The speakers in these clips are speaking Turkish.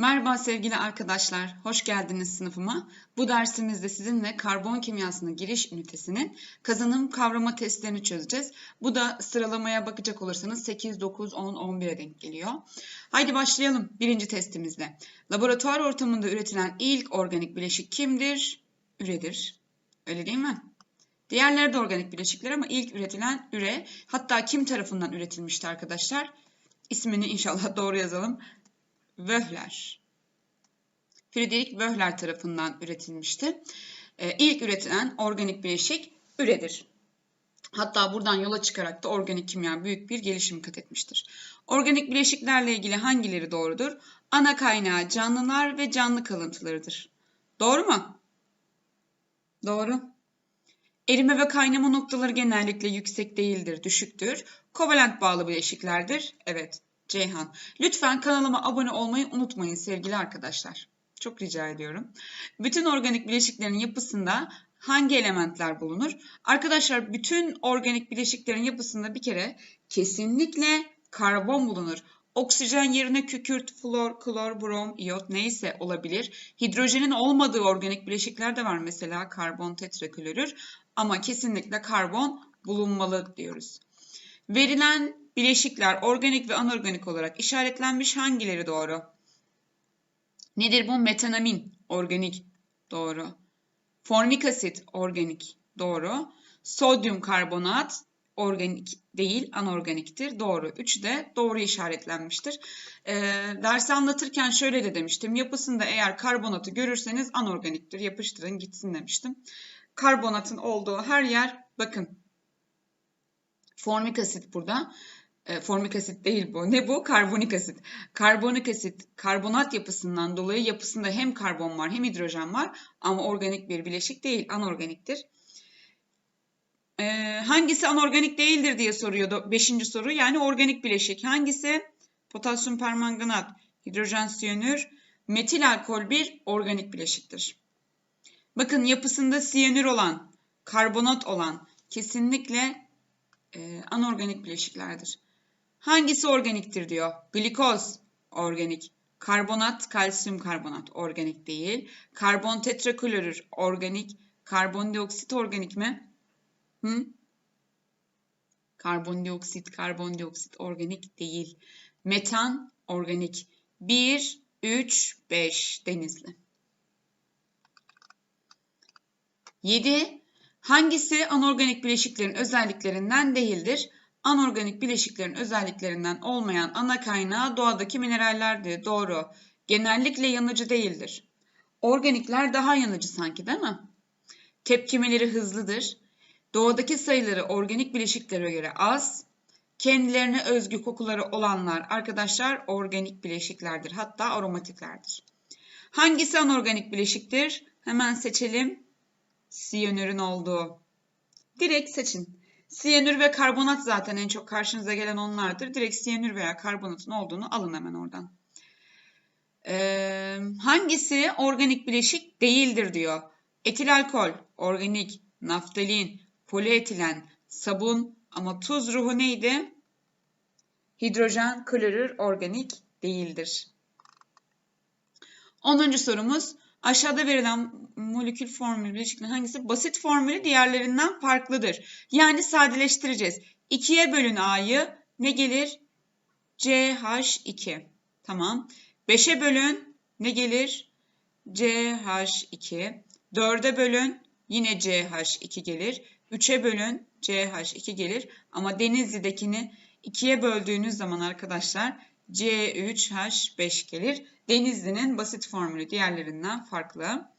Merhaba sevgili arkadaşlar, hoş geldiniz sınıfıma. Bu dersimizde sizinle karbon kimyasına giriş ünitesinin kazanım kavrama testlerini çözeceğiz. Bu da sıralamaya bakacak olursanız 8, 9, 10, 11'e denk geliyor. Haydi başlayalım birinci testimizle. Laboratuvar ortamında üretilen ilk organik bileşik kimdir? Üredir. Öyle değil mi? Diğerleri de organik bileşikler ama ilk üretilen üre. Hatta kim tarafından üretilmişti arkadaşlar? İsmini inşallah doğru yazalım. Wöhler. Friedrich Wöhler tarafından üretilmişti. Ee, ilk üretilen organik bileşik üredir. Hatta buradan yola çıkarak da organik kimya büyük bir gelişim kat etmiştir. Organik bileşiklerle ilgili hangileri doğrudur? Ana kaynağı canlılar ve canlı kalıntılarıdır. Doğru mu? Doğru. Erime ve kaynama noktaları genellikle yüksek değildir, düşüktür. Kovalent bağlı bileşiklerdir. Evet. Ceyhan. Lütfen kanalıma abone olmayı unutmayın sevgili arkadaşlar. Çok rica ediyorum. Bütün organik bileşiklerin yapısında hangi elementler bulunur? Arkadaşlar bütün organik bileşiklerin yapısında bir kere kesinlikle karbon bulunur. Oksijen yerine kükürt, flor, klor, brom, iyot neyse olabilir. Hidrojenin olmadığı organik bileşikler de var mesela karbon tetraklorür ama kesinlikle karbon bulunmalı diyoruz. Verilen bileşikler organik ve anorganik olarak işaretlenmiş hangileri doğru? Nedir bu? Metanamin organik doğru. Formik asit organik doğru. Sodyum karbonat organik değil anorganiktir. Doğru. Üçü de doğru işaretlenmiştir. E, dersi anlatırken şöyle de demiştim. Yapısında eğer karbonatı görürseniz anorganiktir. Yapıştırın gitsin demiştim. Karbonatın olduğu her yer bakın. Formik asit burada. E, formik asit değil bu. Ne bu? Karbonik asit. Karbonik asit karbonat yapısından dolayı yapısında hem karbon var hem hidrojen var ama organik bir bileşik değil, anorganiktir. E, hangisi anorganik değildir diye soruyordu. Beşinci soru. Yani organik bileşik. Hangisi? Potasyum permanganat, hidrojen siyanür, metil alkol bir organik bileşiktir. Bakın yapısında siyanür olan, karbonat olan kesinlikle e, anorganik bileşiklerdir. Hangisi organiktir diyor. Glikoz organik. Karbonat, kalsiyum karbonat organik değil. Karbon tetraklorür organik. Karbondioksit organik mi? Hı? Karbondioksit, karbondioksit organik değil. Metan organik. 1, 3, 5 denizli. 7. Hangisi anorganik bileşiklerin özelliklerinden değildir? Anorganik bileşiklerin özelliklerinden olmayan ana kaynağı doğadaki minerallerdir. Doğru. Genellikle yanıcı değildir. Organikler daha yanıcı sanki değil mi? Tepkimeleri hızlıdır. Doğadaki sayıları organik bileşiklere göre az. Kendilerine özgü kokuları olanlar arkadaşlar organik bileşiklerdir. Hatta aromatiklerdir. Hangisi anorganik bileşiktir? Hemen seçelim. Siyanürün olduğu. Direkt seçin. Siyanür ve karbonat zaten en çok karşınıza gelen onlardır. Direkt siyanür veya karbonatın olduğunu alın hemen oradan. Ee, hangisi organik bileşik değildir diyor. Etil alkol, organik, naftalin, polietilen, sabun ama tuz ruhu neydi? Hidrojen klorür organik değildir. 10. sorumuz Aşağıda verilen molekül formülü bileşiklerin hangisi basit formülü diğerlerinden farklıdır? Yani sadeleştireceğiz. 2'ye bölün A'yı ne gelir? CH2. Tamam. 5'e bölün ne gelir? CH2. 4'e bölün yine CH2 gelir. 3'e bölün CH2 gelir. Ama Denizli'dekini 2'ye böldüğünüz zaman arkadaşlar C3H5 gelir. Denizli'nin basit formülü diğerlerinden farklı.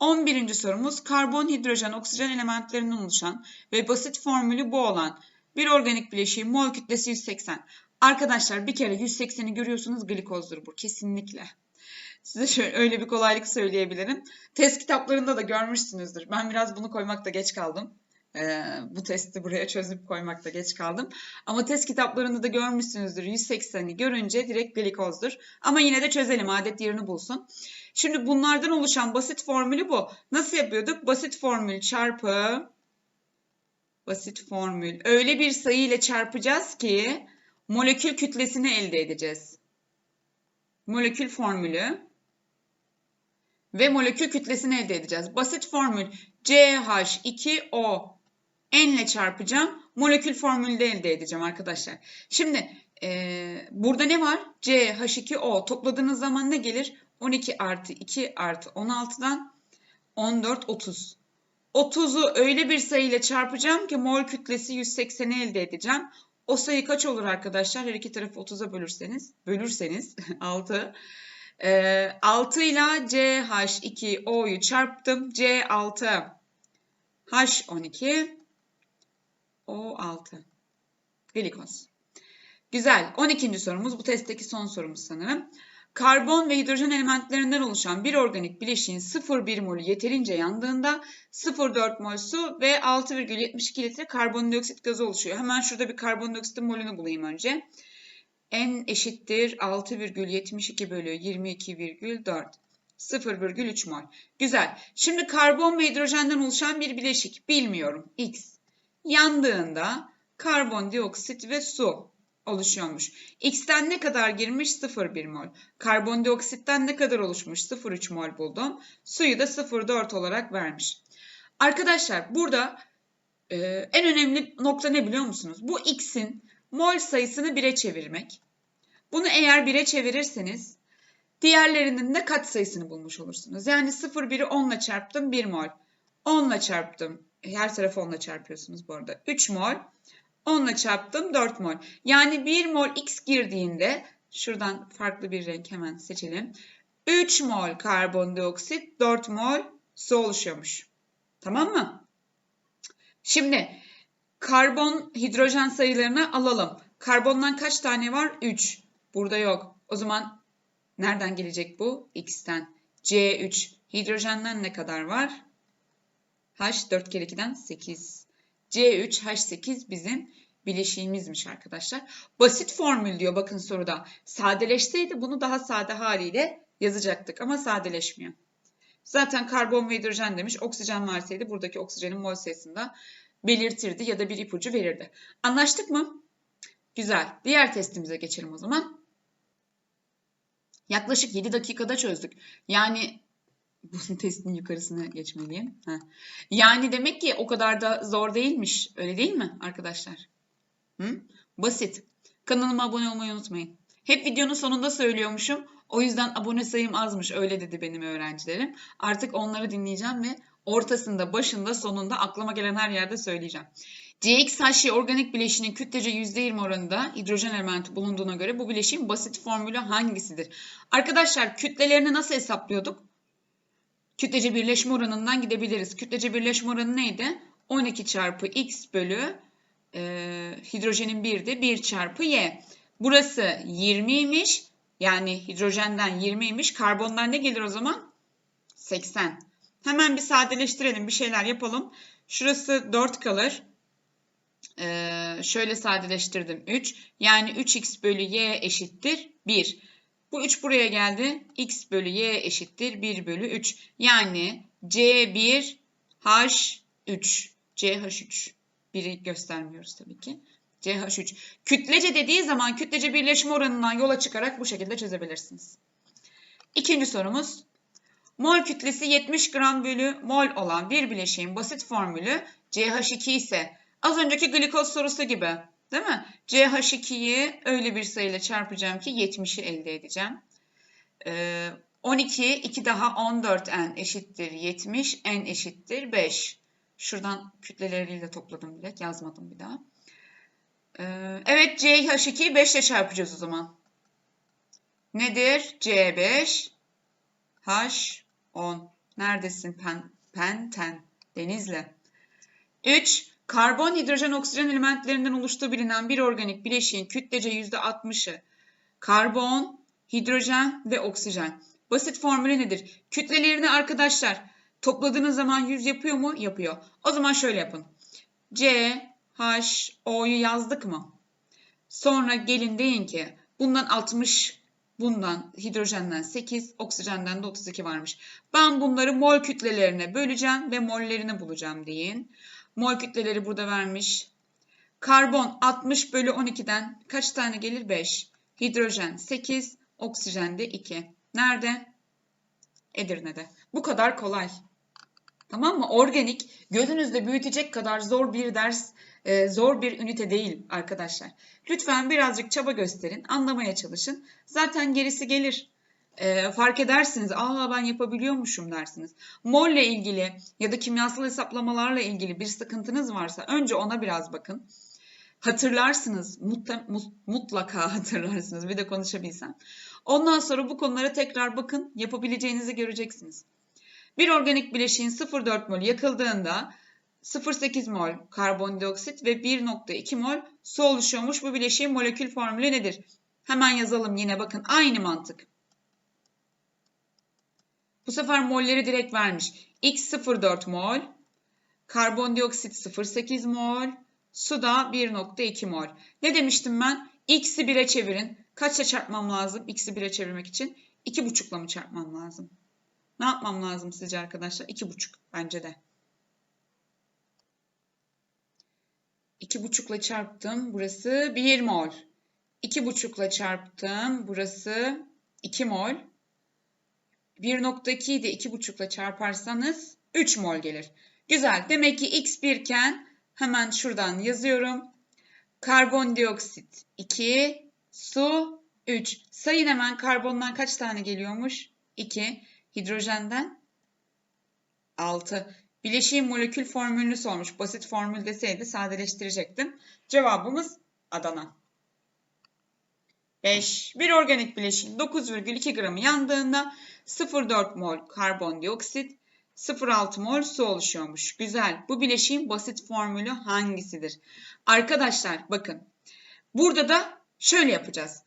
11. sorumuz karbon, hidrojen, oksijen elementlerinden oluşan ve basit formülü bu olan bir organik bileşiğin mol kütlesi 180. Arkadaşlar bir kere 180'i görüyorsunuz glikozdur bu kesinlikle. Size şöyle öyle bir kolaylık söyleyebilirim. Test kitaplarında da görmüşsünüzdür. Ben biraz bunu koymakta geç kaldım. Ee, bu testi buraya çözüp koymakta geç kaldım. Ama test kitaplarında da görmüşsünüzdür. 180'i görünce direkt glikozdur. Ama yine de çözelim adet yerini bulsun. Şimdi bunlardan oluşan basit formülü bu. Nasıl yapıyorduk? Basit formül çarpı basit formül. Öyle bir sayı ile çarpacağız ki molekül kütlesini elde edeceğiz. molekül formülü ve molekül kütlesini elde edeceğiz. Basit formül CH2O N ile çarpacağım. Molekül formülü de elde edeceğim arkadaşlar. Şimdi e, burada ne var? CH2O topladığınız zaman ne gelir? 12 artı 2 artı 16'dan 14, 30. 30'u öyle bir sayıyla çarpacağım ki mol kütlesi 180'i elde edeceğim. O sayı kaç olur arkadaşlar? Her iki tarafı 30'a bölürseniz, bölürseniz 6. E, 6 ile CH2O'yu çarptım. C6 H12 O6 glikoz. Güzel. 12. sorumuz. Bu testteki son sorumuz sanırım. Karbon ve hidrojen elementlerinden oluşan bir organik bileşiğin 0,1 molü yeterince yandığında 0,4 mol su ve 6,72 litre karbondioksit gazı oluşuyor. Hemen şurada bir karbondioksitin molünü bulayım önce. N eşittir 6,72 bölü 22,4. 0,3 mol. Güzel. Şimdi karbon ve hidrojenden oluşan bir bileşik. Bilmiyorum. X. Yandığında karbondioksit ve su oluşuyormuş. X'ten ne kadar girmiş? 0,1 mol. Karbondioksitten ne kadar oluşmuş? 0,3 mol buldum. Suyu da 0,4 olarak vermiş. Arkadaşlar burada e, en önemli nokta ne biliyor musunuz? Bu X'in mol sayısını 1'e çevirmek. Bunu eğer 1'e çevirirseniz diğerlerinin de kat sayısını bulmuş olursunuz. Yani 0,1'i 10 ile çarptım 1 mol. 10 ile çarptım. Her tarafı 10 ile çarpıyorsunuz bu arada. 3 mol. 10 ile çarptım 4 mol. Yani 1 mol X girdiğinde şuradan farklı bir renk hemen seçelim. 3 mol karbondioksit 4 mol su oluşuyormuş. Tamam mı? Şimdi karbon hidrojen sayılarını alalım. Karbondan kaç tane var? 3. Burada yok. O zaman nereden gelecek bu? X'ten. C3. Hidrojenden ne kadar var? H 4 kere 2'den 8. C3 H8 bizim bileşiğimizmiş arkadaşlar. Basit formül diyor bakın soruda. Sadeleşseydi bunu daha sade haliyle yazacaktık ama sadeleşmiyor. Zaten karbon ve hidrojen demiş. Oksijen varsaydı buradaki oksijenin mol sayısında belirtirdi ya da bir ipucu verirdi. Anlaştık mı? Güzel. Diğer testimize geçelim o zaman. Yaklaşık 7 dakikada çözdük. Yani bu testin yukarısına geçmeliyim. Heh. Yani demek ki o kadar da zor değilmiş. Öyle değil mi arkadaşlar? Hı? Basit. Kanalıma abone olmayı unutmayın. Hep videonun sonunda söylüyormuşum. O yüzden abone sayım azmış. Öyle dedi benim öğrencilerim. Artık onları dinleyeceğim ve ortasında, başında, sonunda aklıma gelen her yerde söyleyeceğim. CXH organik bileşiğinin kütlece %20 oranında hidrojen elementi bulunduğuna göre bu bileşiğin basit formülü hangisidir? Arkadaşlar kütlelerini nasıl hesaplıyorduk? Kütlece birleşme oranından gidebiliriz. Kütlece birleşme oranı neydi? 12 çarpı x bölü e, hidrojenin 1'di. 1 çarpı y. Burası 20'ymiş. Yani hidrojenden 20'ymiş. Karbonlar ne gelir o zaman? 80. Hemen bir sadeleştirelim. Bir şeyler yapalım. Şurası 4 kalır. Ee, şöyle sadeleştirdim 3. Yani 3x bölü y eşittir 1. Bu 3 buraya geldi. x bölü y eşittir 1 bölü 3. Yani c1 h3. ch3. Biri göstermiyoruz tabii ki. CH3. Kütlece dediği zaman kütlece birleşme oranından yola çıkarak bu şekilde çözebilirsiniz. İkinci sorumuz. Mol kütlesi 70 gram bölü mol olan bir bileşiğin basit formülü CH2 ise az önceki glikoz sorusu gibi değil mi? CH2'yi öyle bir sayıyla çarpacağım ki 70'i elde edeceğim. Ee, 12, 2 daha 14 n eşittir 70, n eşittir 5. Şuradan kütleleriyle topladım bile, yazmadım bir daha. Ee, evet CH2'yi 5 ile çarpacağız o zaman. Nedir? C5 H10. Neredesin pen, penten? Denizli. 3. Karbon, hidrojen, oksijen elementlerinden oluştuğu bilinen bir organik bileşiğin kütlece %60'ı karbon, hidrojen ve oksijen. Basit formülü nedir? Kütlelerini arkadaşlar topladığınız zaman 100 yapıyor mu? Yapıyor. O zaman şöyle yapın. C, H, O'yu yazdık mı? Sonra gelin deyin ki bundan 60, bundan hidrojenden 8, oksijenden de 32 varmış. Ben bunları mol kütlelerine böleceğim ve mollerini bulacağım deyin. Mol kütleleri burada vermiş. Karbon 60 bölü 12'den kaç tane gelir? 5. Hidrojen 8, Oksijende 2. Nerede? Edirne'de. Bu kadar kolay. Tamam mı? Organik gözünüzde büyütecek kadar zor bir ders, e, zor bir ünite değil arkadaşlar. Lütfen birazcık çaba gösterin, anlamaya çalışın. Zaten gerisi gelir. E, fark edersiniz, aa ben yapabiliyormuşum dersiniz. Molle ilgili ya da kimyasal hesaplamalarla ilgili bir sıkıntınız varsa önce ona biraz bakın. Hatırlarsınız, mutlaka hatırlarsınız bir de konuşabilsem. Ondan sonra bu konulara tekrar bakın, yapabileceğinizi göreceksiniz. Bir organik bileşiğin 0,4 mol yakıldığında 0,8 mol karbondioksit ve 1,2 mol su oluşuyormuş. Bu bileşiğin molekül formülü nedir? Hemen yazalım yine bakın aynı mantık. Bu sefer molleri direkt vermiş. X 0,4 mol, karbondioksit 0,8 mol, su da 1,2 mol. Ne demiştim ben? X'i 1'e çevirin. Kaçla çarpmam lazım X'i 1'e çevirmek için? 2,5'la mı çarpmam lazım? Ne yapmam lazım sizce arkadaşlar? 2,5 bence de. 2,5 ile çarptım. Burası 1 mol. 2,5 ile çarptım. Burası 2 mol. 1.2'yi de 2,5 ile çarparsanız 3 mol gelir. Güzel. Demek ki x 1 iken hemen şuradan yazıyorum. Karbondioksit 2, su 3. Sayın hemen karbondan kaç tane geliyormuş? 2. Hidrojenden 6. Bileşiğin molekül formülünü sormuş. Basit formül deseydi sadeleştirecektim. Cevabımız Adana. 5. Bir organik bileşiğin 9,2 gramı yandığında 0,4 mol karbondioksit, 0,6 mol su oluşuyormuş. Güzel. Bu bileşiğin basit formülü hangisidir? Arkadaşlar bakın. Burada da şöyle yapacağız.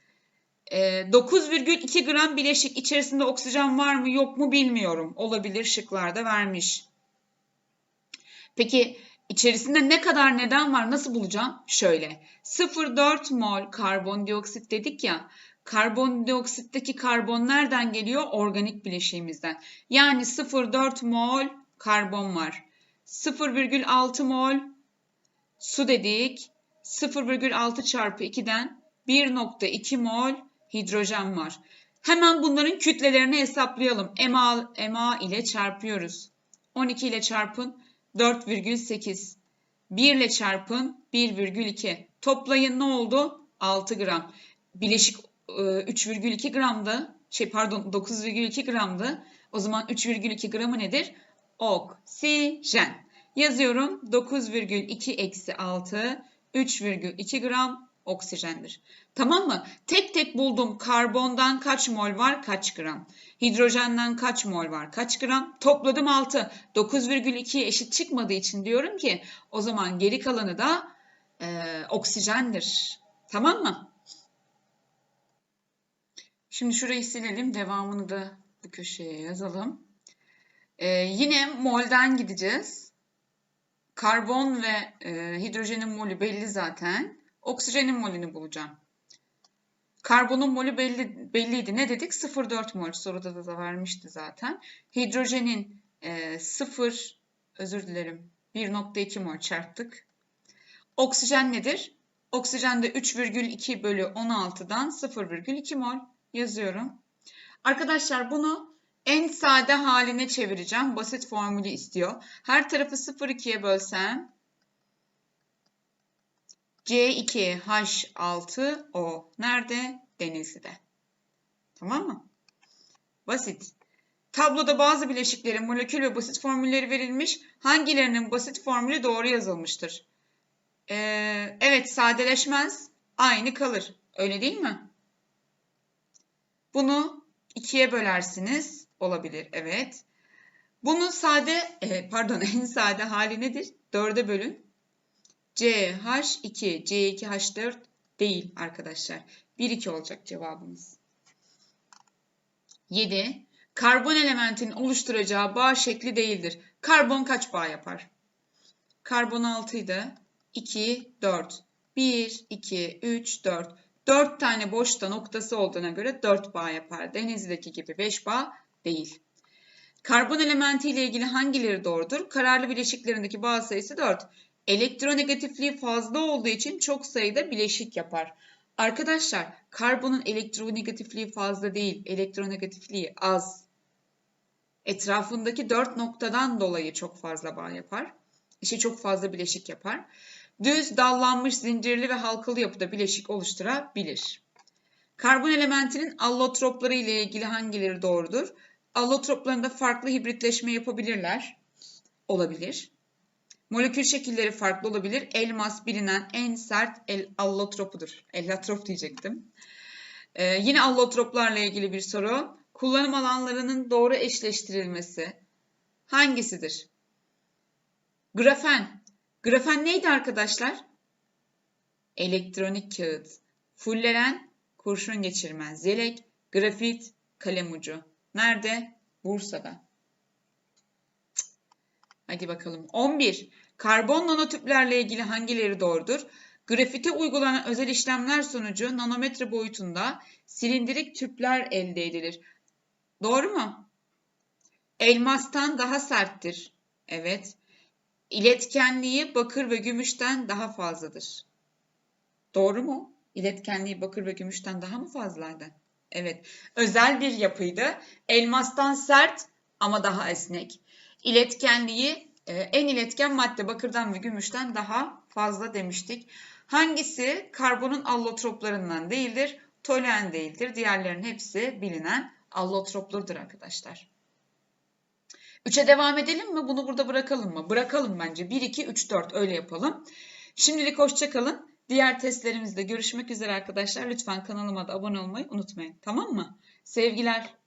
9,2 ee, gram bileşik içerisinde oksijen var mı yok mu bilmiyorum. Olabilir şıklarda vermiş. Peki içerisinde ne kadar neden var nasıl bulacağım? Şöyle 0,4 mol karbondioksit dedik ya. Karbondioksitteki karbon nereden geliyor? Organik bileşiğimizden. Yani 0,4 mol karbon var. 0,6 mol su dedik. 0,6 çarpı 2'den 1,2 mol hidrojen var. Hemen bunların kütlelerini hesaplayalım. Ma, Ma ile çarpıyoruz. 12 ile çarpın 4,8. 1 ile çarpın 1,2. Toplayın ne oldu? 6 gram. Bileşik 3,2 e, gramdı. Şey pardon 9,2 gramdı. O zaman 3,2 gramı nedir? Oksijen. Yazıyorum 9,2 eksi 6 3,2 gram oksijendir. Tamam mı? Tek tek buldum. Karbondan kaç mol var? Kaç gram? Hidrojenden kaç mol var? Kaç gram? Topladım 6. 9,2'ye eşit çıkmadığı için diyorum ki o zaman geri kalanı da e, oksijendir. Tamam mı? Şimdi şurayı silelim. Devamını da bu köşeye yazalım. Ee, yine molden gideceğiz. Karbon ve e, hidrojenin molü belli zaten. Oksijenin molünü bulacağım. Karbonun molü belli, belliydi. Ne dedik? 0,4 mol. Soruda da, da vermişti zaten. Hidrojenin e, 0, özür dilerim, 1,2 mol çarptık. Oksijen nedir? Oksijen de 3,2 bölü 16'dan 0,2 mol yazıyorum. Arkadaşlar bunu en sade haline çevireceğim. Basit formülü istiyor. Her tarafı 0,2'ye bölsem C2H6O nerede? Denizli'de. Tamam mı? Basit. Tabloda bazı bileşiklerin molekül ve basit formülleri verilmiş. Hangilerinin basit formülü doğru yazılmıştır? Ee, evet sadeleşmez. Aynı kalır. Öyle değil mi? Bunu ikiye bölersiniz. Olabilir. Evet. Bunun sade, e, pardon en sade hali nedir? Dörde bölün. CH2, C2H4 değil arkadaşlar. 1-2 olacak cevabımız. 7. Karbon elementinin oluşturacağı bağ şekli değildir. Karbon kaç bağ yapar? Karbon 6 idi. 2, 4. 1, 2, 3, 4. 4 tane boşta noktası olduğuna göre 4 bağ yapar. Denizdeki gibi 5 bağ değil. Karbon elementi ile ilgili hangileri doğrudur? Kararlı bileşiklerindeki bağ sayısı 4. Elektronegatifliği fazla olduğu için çok sayıda bileşik yapar. Arkadaşlar karbonun elektronegatifliği fazla değil, elektronegatifliği az. Etrafındaki dört noktadan dolayı çok fazla bağ yapar. İşte çok fazla bileşik yapar. Düz, dallanmış, zincirli ve halkalı yapıda bileşik oluşturabilir. Karbon elementinin allotropları ile ilgili hangileri doğrudur? Allotroplarında farklı hibritleşme yapabilirler. Olabilir. Molekül şekilleri farklı olabilir. Elmas bilinen en sert el allotropudur. Ellatrop diyecektim. Ee, yine allotroplarla ilgili bir soru. Kullanım alanlarının doğru eşleştirilmesi hangisidir? Grafen. Grafen neydi arkadaşlar? Elektronik kağıt. Fulleren, kurşun geçirmez. Yelek, grafit, kalem ucu. Nerede? Bursa'da. Hadi bakalım. 11. Karbon nanotüplerle ilgili hangileri doğrudur? Grafite uygulanan özel işlemler sonucu nanometre boyutunda silindirik tüpler elde edilir. Doğru mu? Elmastan daha serttir. Evet. İletkenliği bakır ve gümüşten daha fazladır. Doğru mu? İletkenliği bakır ve gümüşten daha mı fazlaydı? Evet. Özel bir yapıydı. Elmastan sert ama daha esnek. İletkenliği e, en iletken madde bakırdan ve gümüşten daha fazla demiştik. Hangisi karbonun allotroplarından değildir? Toluen değildir. Diğerlerinin hepsi bilinen allotroplardır arkadaşlar. 3'e devam edelim mi? Bunu burada bırakalım mı? Bırakalım bence. 1, 2, 3, 4 öyle yapalım. Şimdilik hoşçakalın. Diğer testlerimizde görüşmek üzere arkadaşlar. Lütfen kanalıma da abone olmayı unutmayın. Tamam mı? Sevgiler.